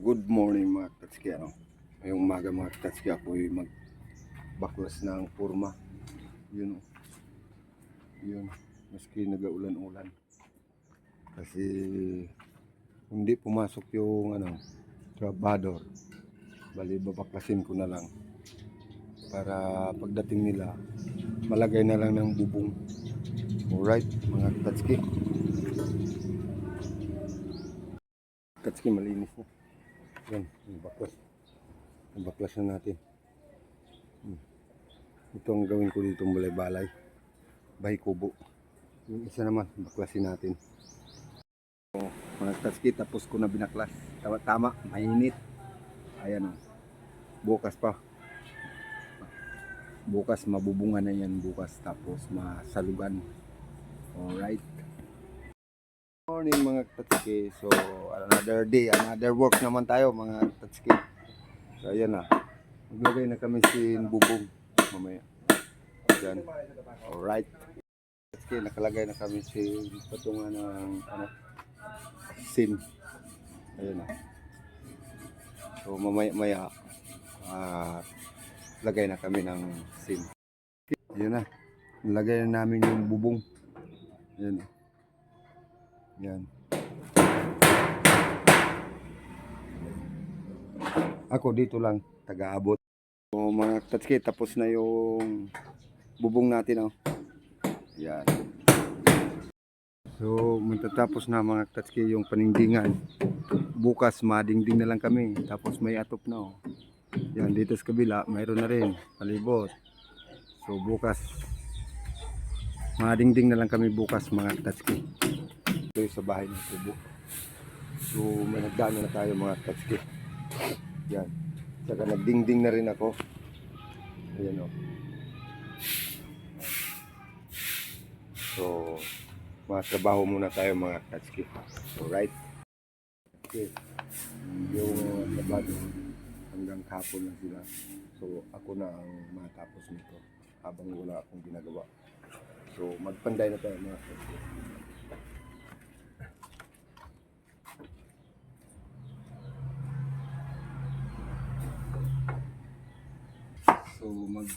good morning mga katski ano. Ngayong umaga mga katski ako ay magbaklas ng purma. Yun oh. Yun. Maski nagaulan-ulan. Kasi hindi pumasok yung ano, trabador. Bali babaklasin ko na lang. Para pagdating nila, malagay na lang ng bubong. Alright, mga katski. Katski malinis na. Yan, baklas. Baklas na natin. Hmm. Ito ang gawin ko dito balay-balay. Bahay kubo. Yung isa naman, baklasin natin. So, katski, tapos ko na binaklas. Tama, tama mainit. Ayan o. Bukas pa. Bukas mabubungan na yan bukas. Tapos masalugan. Morning mga tatski. So, another day, another work naman tayo mga tatski. So, ayan na. Maglagay na kami sin bubong mamaya. Yan. Alright. Tatski, nakalagay na kami sin patungan ng ano, sin. Ayan na. So, mamaya maya ah, lagay na kami ng sin. Ayan na. Nilagay na namin yung bubong. Ayan. Yan. Ako dito lang, taga-abot. So, mga tatski, tapos na yung bubong natin, oh. Yan. So, matatapos na mga tatski yung paningdingan. Bukas, madingding na lang kami. Tapos may atop na, oh. Yan, dito sa kabila, mayroon na rin. Palibot. So, bukas, madingding na lang kami bukas mga tatski ito sa bahay ng kubo. So, may nagdano na tayo mga katski. Yan. Saka nagdingding na rin ako. Ayan o. So, mga trabaho muna tayo mga katski. Alright? Okay. Yung trabaho hanggang kapon na sila. So, ako na ang matapos nito habang wala akong ginagawa. So, magpanday na tayo mga katski. So mag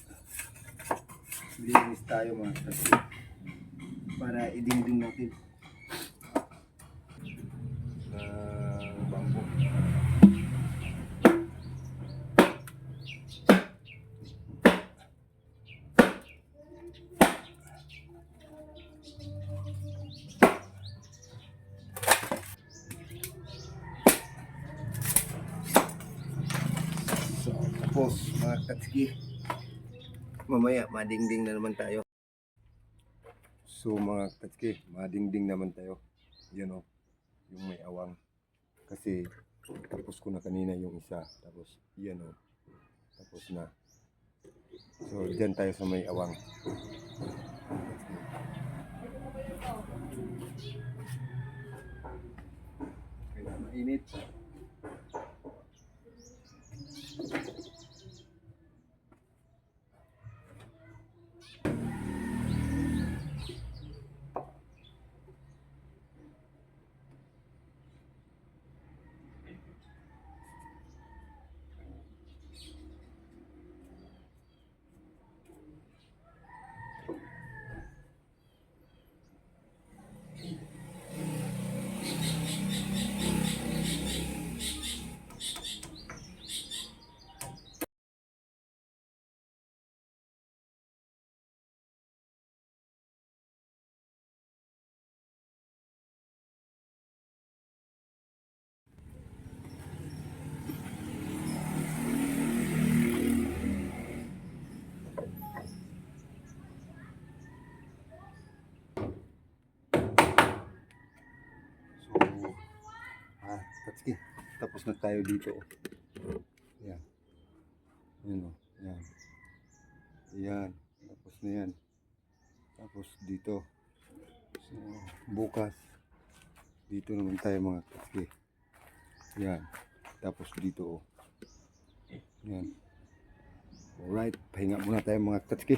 linis tayo mga kasi para idingding natin sa bangko. So, tapos mga katski, mamaya madingding na naman tayo. So mga katski, madingding naman tayo. Yan o, yung may awang. Kasi tapos ko na kanina yung isa. Tapos yan o, tapos na. So dyan tayo sa may awang. Kaya mainit. So, Tatsuki, tapos na tayo dito. Yan. Yan o. Yan. Yan. Tapos na yan. Tapos dito. So, bukas. Dito naman tayo mga Tatsuki. Yan. Tapos dito o. Yan. Alright. Pahinga muna tayo mga Tatsuki.